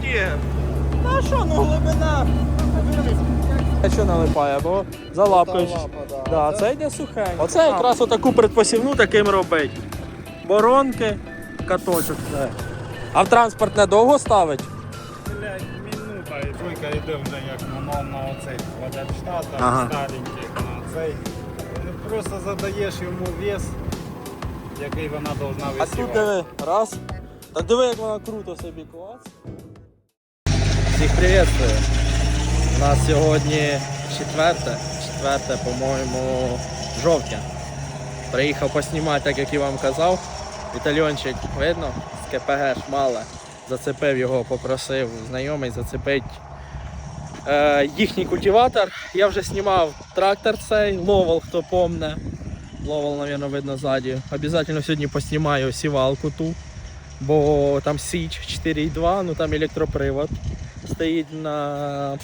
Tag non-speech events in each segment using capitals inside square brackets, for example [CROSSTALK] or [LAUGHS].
стігер. Та що, ну глибина. А що налипає, бо залапкаєш. Да, це йде сухенько. Оце якраз отаку предпосівну таким робить. Боронки, каточок. Все. А в транспорт недовго ставить? Блять, минута і двойка йде вже як на, на оцей Вадерштат, Ага. старенький, на цей. Просто задаєш йому вес, який вона должна А висівати. тут диви, раз. Та диви, як вона круто собі клац. Всіх приветствую. У нас сьогодні четверте, четверте, по-моєму, жовтня. Приїхав поснімати, так як і вам казав. Вітальончик, видно, з КПГ шмале. Зацепив його, попросив знайомий зацепити е, їхній культиватор. Я вже знімав трактор цей, ловол, хто помне. Ловол, мабуть, видно ззаді. Обязательно сьогодні поснімаю сівалку ту, бо там Січ 4.2, ну там електропривод стоїть на.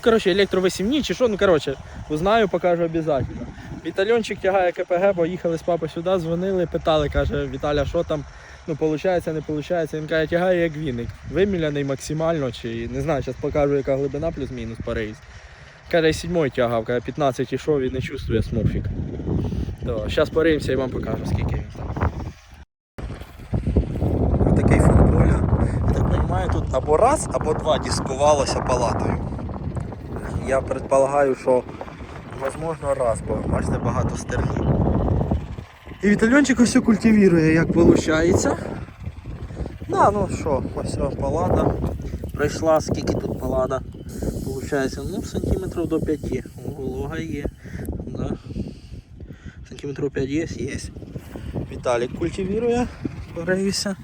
Коротше, електровисівні чи що, ну коротше, узнаю, покажу обов'язково. Вітальончик тягає КПГ, бо їхали з папи сюди, дзвонили, питали, каже, Віталя, що там, ну виходить, не виходить. Він каже, тягає як віник. Виміляний максимально, чи не знаю, зараз покажу, яка глибина плюс-мінус по рейс. Каже, сьомий тягав, каже, 15 ішов і не чувствує смурфік. Зараз пориємося і вам покажу, скільки він там. Такий футболя. Я так розумію, тут або раз, або два дискувалося палатою. Я предполагаю, що можливо раз, бо бачите, багато стерні. І вітальончик ось культивірує, як виходить. Да, ну що, ось о, палада. Пройшла, скільки тут палада. Получається, ну, сантиметрів до 5. Волога є. Да. Сантиметрів 5 є, є. Віталік культивірує, порейся.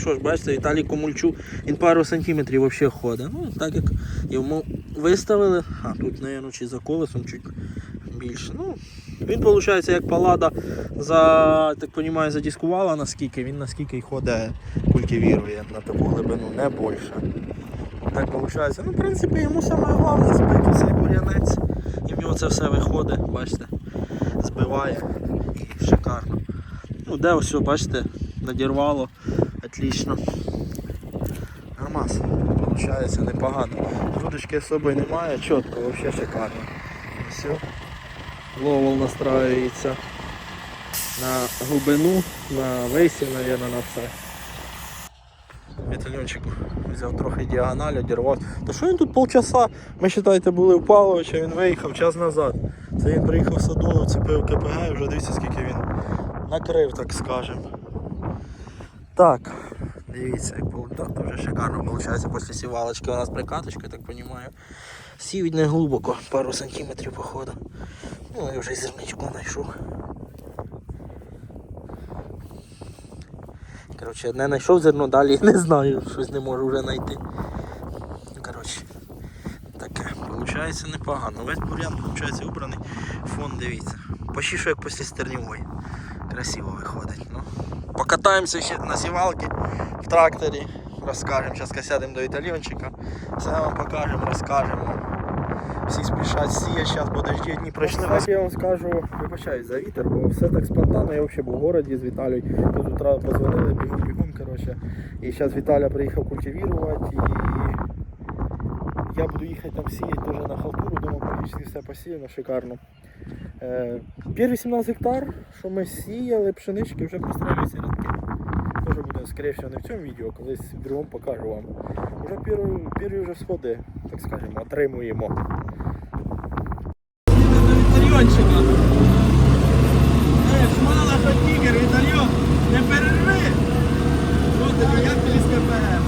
Що ж, бачите, Віталіку мульчу, він пару сантиметрів взагалі ходить. Ну, так як йому виставили, а тут, мабуть, чи за колесом чуть більше. Ну, він, виходить, як палада за, так розумію, задіскувала наскільки, він наскільки й ходить, культивірує на таку глибину, не більше. Так виходить. Ну, в принципі, йому саме головне збити цей бур'янець. І в нього це все виходить, бачите, збиває і шикарно. Ну, де ось, бачите, надірвало, отлично. Нормас, виходить непогано. Грудочки особи немає, чітко, взагалі шикарно. Все. Ловол настраюється на глибину, на висі, мабуть, на все. Вітальончик взяв трохи діагональ, одірвав. То що він тут полчаса, ми вважаєте, були в Павловича, він виїхав час назад. Це він приїхав в садову, цепив КПГ і вже дивіться, скільки він накрив, так скажемо. Так, дивіться, як було. Вже шикарно виходить після сівалочки у нас прикаточка, так розумію. Сівіть не глибоко, пару сантиметрів походу. Ну я вже зерничку знайшов. Коротше, одне знайшов зерно, далі не знаю, щось не можу вже знайти. Коротше, таке, виходить непогано. Весь бур'ян, виходить, убраний. Фон, дивіться. Почти що як після стерньової. Красиво виходить. Ну. Покатаємося ще на сівалки в тракторі. Розкажемо, зараз сядемо до італьйончика. Все вам покажемо, розкажемо. Всі спішать сіяти, зараз бо дожді дні пройшли. Я вам скажу, вибачаюсь за вітер, бо все так спонтанно. Я взагалі був в городі з Віталією. Тут утра позвонили, бігом, бігом, коротше. І зараз Віталя приїхав культивувати і я буду їхати там сіяти теж на халтуру, думаю, практично все посіяно, шикарно. Е, Перві 17 гектар, що ми сіяли, пшенички вже прострелюються рядки. Теж буде, скоріше всього, не в цьому відео, колись в другому покажу вам. Уже перві, перві вже сходи, так скажемо, отримуємо. Вітальйончика. Мала що Вітальйон, не перерви! Що тобі, як тобі з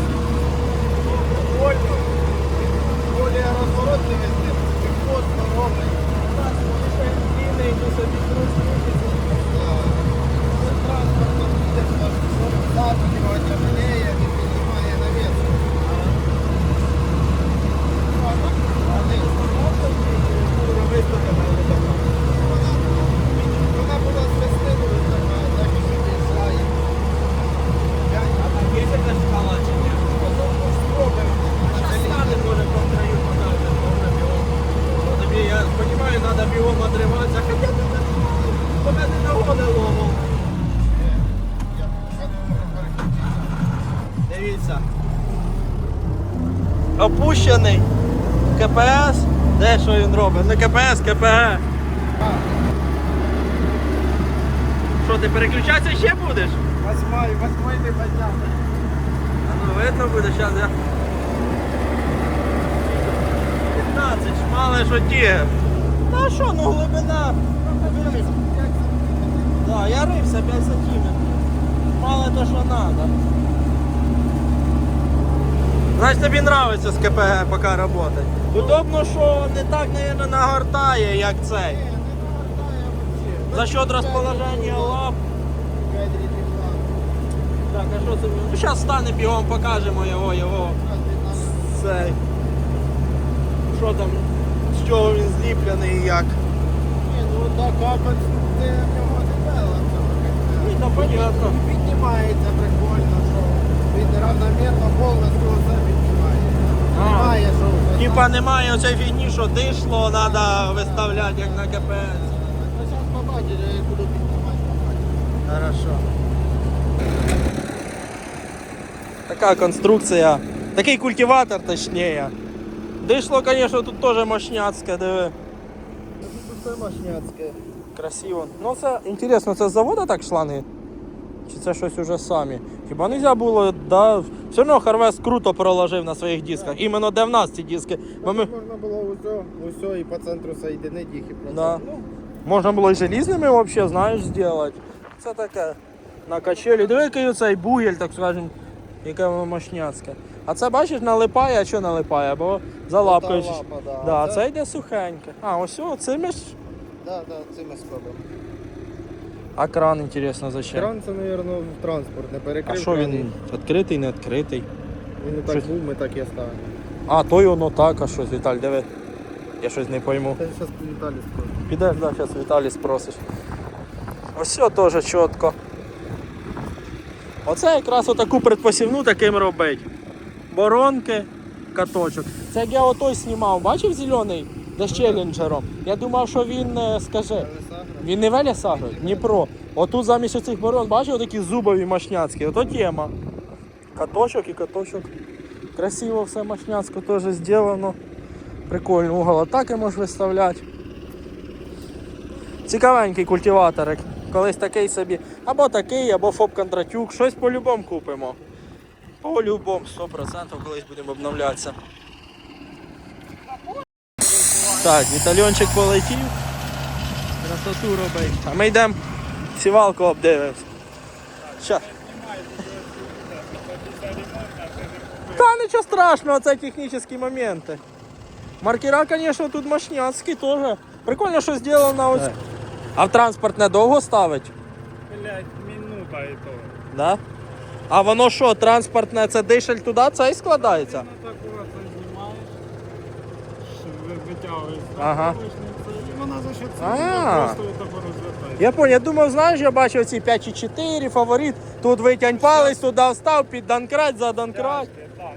півом отримається, хоча б мене того не ловив. Дивіться. Опущений КПС. Де що він робить? Не КПС, КПГ. Що, ти переключатися ще будеш? Восьмай, восьмай, ти подняв. А ну видно буде, зараз я. 15, мало що ті. Ну а що, ну глибина. Да, я рився 5 сантиметрів. Мало то, що треба. Значить тобі подобається з КПГ поки працювати. Удобно, що не так, мабуть, нагортає, як цей. За счет розположення лап. Так, а що це? Ну, зараз стане бігом, покажемо його, його. Цей. Що там, чого він зліплений і як. Ні, ну така конструкція в нього не вела. Ні, понятно. Піднімається прикольно, що він равномірно повністю все піднімає. А. Немає, що вже Типа немає оцей фігні, що дишло, треба виставляти як на КПС. Ну, зараз побачите, я буду піднімати, побачите. Хорошо. Така конструкція. Такий культиватор, точніше. Дишло, звісно, тут теж мощняцьке, диви. Це машняцьке. Красиво. Ну це інтересно, це з заводу так шланги? Чи це щось уже самі? Хіба не можна було, да. Все одно Харвест круто проложив на своїх дисках. Іменно де в нас ці диски. Бо ми... Можна було усе, усе і по центру соєдинити їх і просто. Да. Ну, Можна було і желізними вообще, знаєш, зробити. Це таке на качелі. Диви, який цей бугель, так скажем, яке мощняцьке. А це бачиш, налипає, а що налипає? Бо залапкаєш. лапа, да. Да, А а це йде сухеньке. А, ось о, це між. Да, да, цими скобами. А кран, інтересно, зачем? Кран це, мабуть, в транспорт, не перекрив. А що кран. він відкритий, не відкритий? Він не так Щось- був, ми так і оставили. А, то й воно так, а щось, Віталь, диви. Я щось не пойму. Це зараз Віталій скаже. Підеш, да, зараз Віталій спросиш. Ось все теж чітко. Оце якраз отаку предпосівну таким робить. Боронки, каточок. Це як я отой знімав, бачив зелений? Де з челленджером. Я думав, що він е, скаже. Він не Веля Сагро, Дніпро. Отут замість оцих борон, бачив такі зубові мощняцькі. Ото тема. Каточок і каточок. Красиво все мощняцько теж зроблено. Прикольно, угол атаки можеш виставляти. Цікавенький культиваторик. Колись такий собі. Або такий, або ФОП Кондратюк. Щось по-любому купимо. По-любому, 100% колись будемо обновлятися. Так, вітальончик полетів. Красоту робить. А ми йдемо сівалку обдивимось. Щас. Та нічого страшного, це технічні моменти. Маркера, звісно, тут мощняцькі теж. Прикольно, що зроблено ось. А в транспорт недовго ставить? Блять, минута і то. Да? А воно що, транспортне, це дишель туди, це і складається? Так от знімаєш, витягуєш Ага. і вона за що це А. просто отако розвертає. Я понял, я думав, знаєш, я бачив ці 5,4 фаворит, тут витягнь палець, туди встав, під данкрат, за данкрат.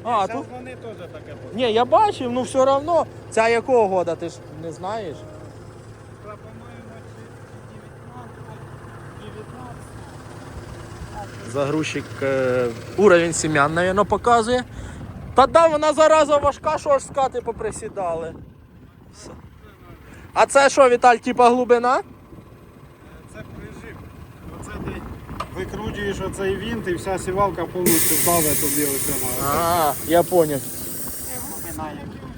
А, тут вони теж таке. Ні, я бачив, ну все одно. Ця якого года, ти ж не знаєш? Та, по-моєму, чи 19. Загрузчик е, уровень сім'ян, навіть, показує. Та да, вона зараза важка, що аж скати поприсідали. Все. А це що, Віталь, типа глибина? Це прижим. Оце ти викручуєш оцей вінт і вся сівалка повністю давить тобі на. А, я понял. Глибина, як і у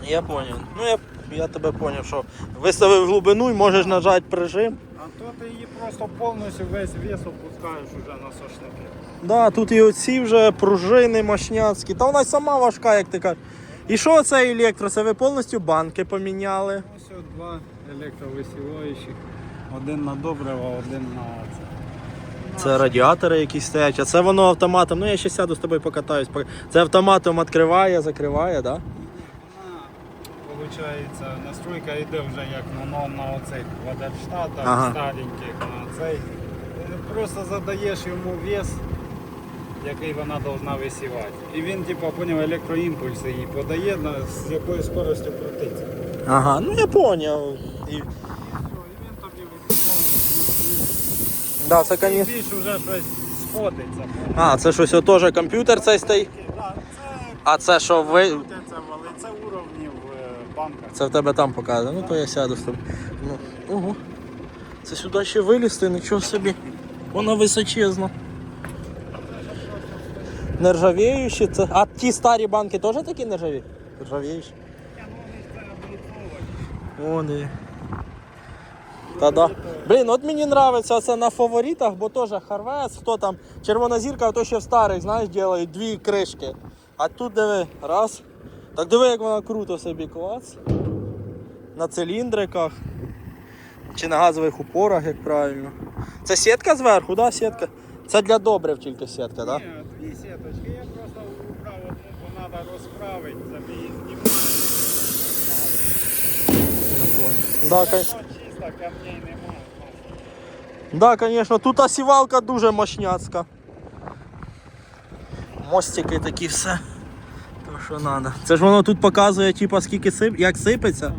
всіх. Я понял. Ну я, я тебе понял, що виставив глибину і можеш нажати прижим. А то ти її просто повністю весь вес опускаєш уже на сошники. Да, тут і оці вже пружини мощняцькі. Та вона й сама важка, як ти кажеш. І що це електро? Це ви повністю банки поміняли. Ось от два електровисіваючих. Один на добриво, один на це. Це радіатори якісь стоять, а це воно автоматом. Ну я ще сяду з тобою покатаюсь. Це автоматом відкриває, закриває, да? Получається, настройка йде вже як на, на оцих водерштатах Ага. стареньких, на цей. Просто задаєш йому вес, який вона повинна висівати. І він, типу, поняв, електроімпульси їй подає, на, з якою скоростю крутиться. Ага, ну я поняв. І... Да, це, конечно. більш вже щось сходиться. А, це щось теж комп'ютер цей стоїть. Так, це А це що ви. Це уровні в е, банках. Це в тебе там показує. Ну то я сяду з тобою. Ну, ого. Це сюди ще вилізти, нічого собі. Вона височезна. Нержавіючі це. А ті старі банки теж такі нержаві? Нержавіючі. Вони. Та да. Блін, от мені нравиться це на фаворитах, бо теж Харвес, хто там, червона зірка, то ще в старих, знаєш, делають дві кришки. А тут диви, раз. Так диви, як вона круто собі клац. На циліндриках. Чи на газових упорах, як правильно. Це сітка зверху, да, сітка? Це для добрив тільки сітка, так? Да? Ні, дві сіточки, я просто убрав одну, бо треба розправити, це її знімаю. Да, Чисто, камней немає. Да, конечно, тут осівалка дуже мощняцька. Мостики такі все. Що треба. Це ж воно тут показує, типа, скільки сип... як сипеться.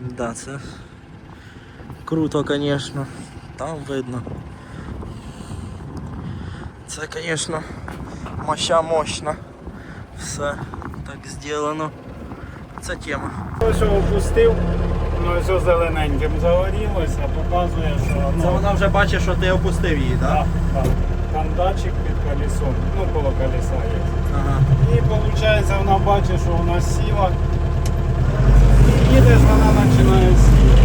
Да, це круто, конечно. Там видно. Це, конечно, моща мощна. Все так зроблено. Це тема. Ось що опустив, ну все зелененьким загорілося, показує, що Це ну, вона вже бачить, що ти опустив її, так? так, так. Там датчик під колесом, ну коло колеса є. Ага. І виходить, вона бачить, що вона сіла. І їдеш, вона починає сіти.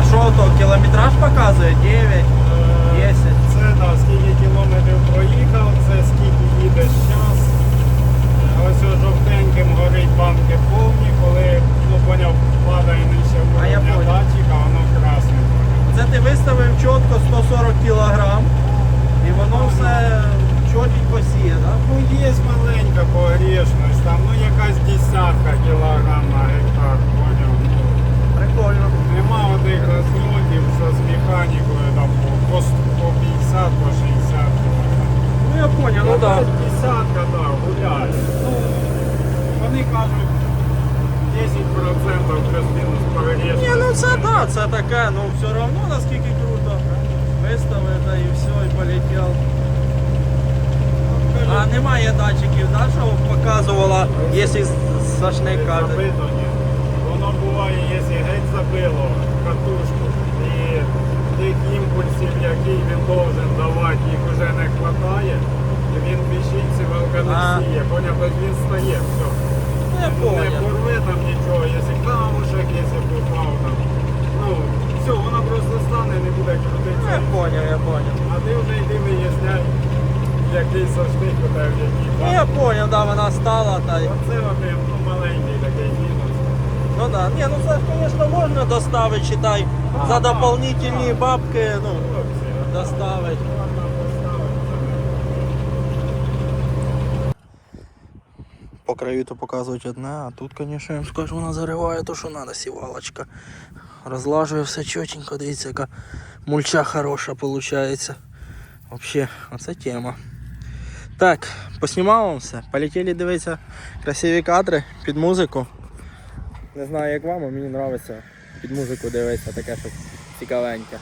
А що то, кілометраж показує? 9, 10. Це да, скільки кілометрів проїхав, це скільки їдеш час. Ось о жовтеньким горить банки повні, коли ну, поняв, падає нижче А я уровня понял. датчика, воно красне. Це ти виставив чітко 140 кг і воно все чотенько сіє, так? Ну є маленька погрішність, там ну якась десятка кілограм на гектар, поняв. Ну, Прикольно. Нема одних розльотів що з механікою там по, по, по 50, по 60 кілограм. Ну я понял, ну так. Десятка, да, гуляє. Ну, вони кажуть 10% плюс-мінус погрішність. Ні, ну це так, це таке, ну все одно наскільки круто. Виставив та і все, і полетів. А немає датчиків, да, що показувала, якщо. Забито, ні. Воно буває, якщо геть забило катушку і тих імпульсів, які він должен давати, їх вже не вистачає, він біжить, сівалка не сіє. Поняв, тобто він стає, все. Я Не понял. порве там нічого, якщо камушек, якщо попав там. Ну, все, вона просто стане, не буде крутитися. я понял, я понял. А ти вже йди виясняй, який у тебе в якій Ну я понял, да, вона стала та й. Оце вони, ну, маленький такий мінус. Ну да. Ні, ну це, звісно, можна доставити, читай, за дополнительні бабки, ну, Хлопці, а доставити. можна поставити це. По краю то показують одне, а тут, звісно, я скажу, вона зариває то, що треба, сівалочка. Розлажує все чотенько, дивіться, яка мульча хороша виходить. Взагалі, оце тема. Так, поснімав вам все. Полетіли дивитися красиві кадри під музику. Не знаю, як вам, а мені подобається під музику дивитися, таке щось цікавеньке.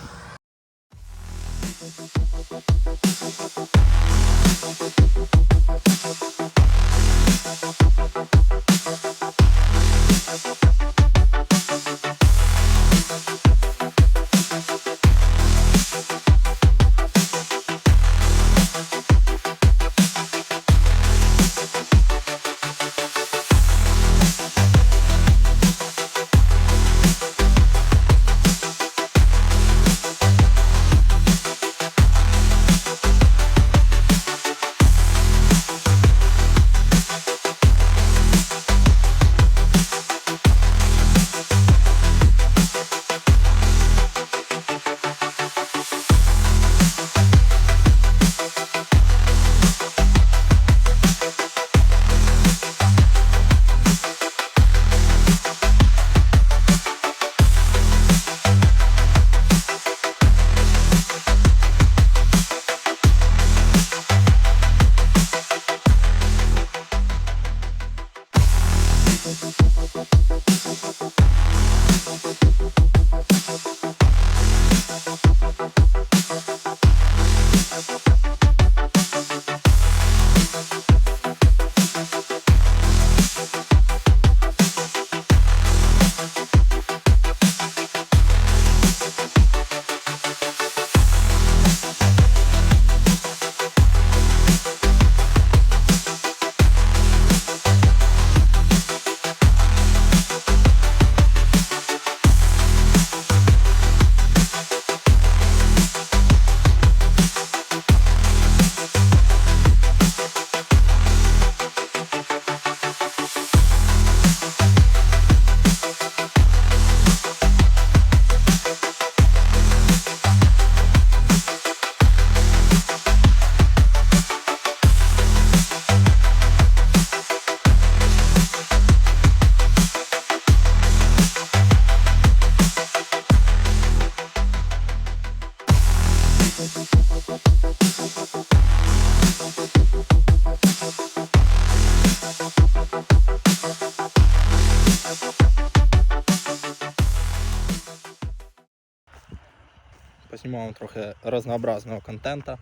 Трохи разнообразного контента.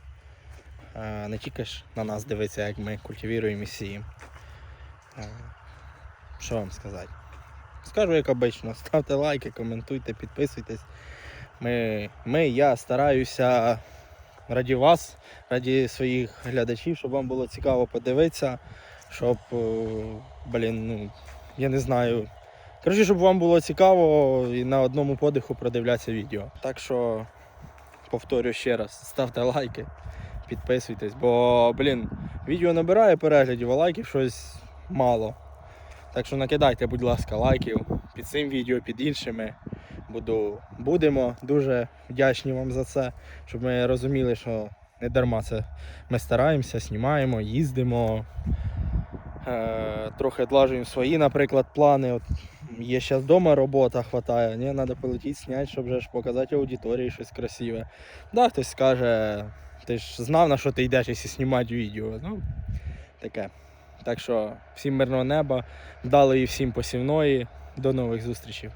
Е, Не тільки ж на нас дивиться, як ми культивуємо і сіємо. Е, Що вам сказати? Скажу як обично, [LAUGHS] ставте лайки, коментуйте, підписуйтесь. Ми, ми, я стараюся раді вас, раді своїх глядачів, щоб вам було цікаво подивитися, щоб, е, блін, ну, я не знаю. Коротше, щоб вам було цікаво і на одному подиху продивлятися відео. Так що, повторю ще раз, ставте лайки, підписуйтесь, бо, блін, відео набирає переглядів, а лайків щось мало. Так що накидайте, будь ласка, лайків під цим відео, під іншими. Буду, будемо дуже вдячні вам за це, щоб ми розуміли, що не дарма це ми стараємося, знімаємо, їздимо. Е, трохи одлажуємо свої, наприклад, плани. От є зараз вдома робота хватає, ні, треба полетіти, зняти, щоб вже ж показати аудиторії щось красиве. Да, хтось скаже, ти ж знав, на що ти йдеш, якщо знімати відео. Ну, таке. Так що всім мирного неба, вдалої всім посівної. До нових зустрічей.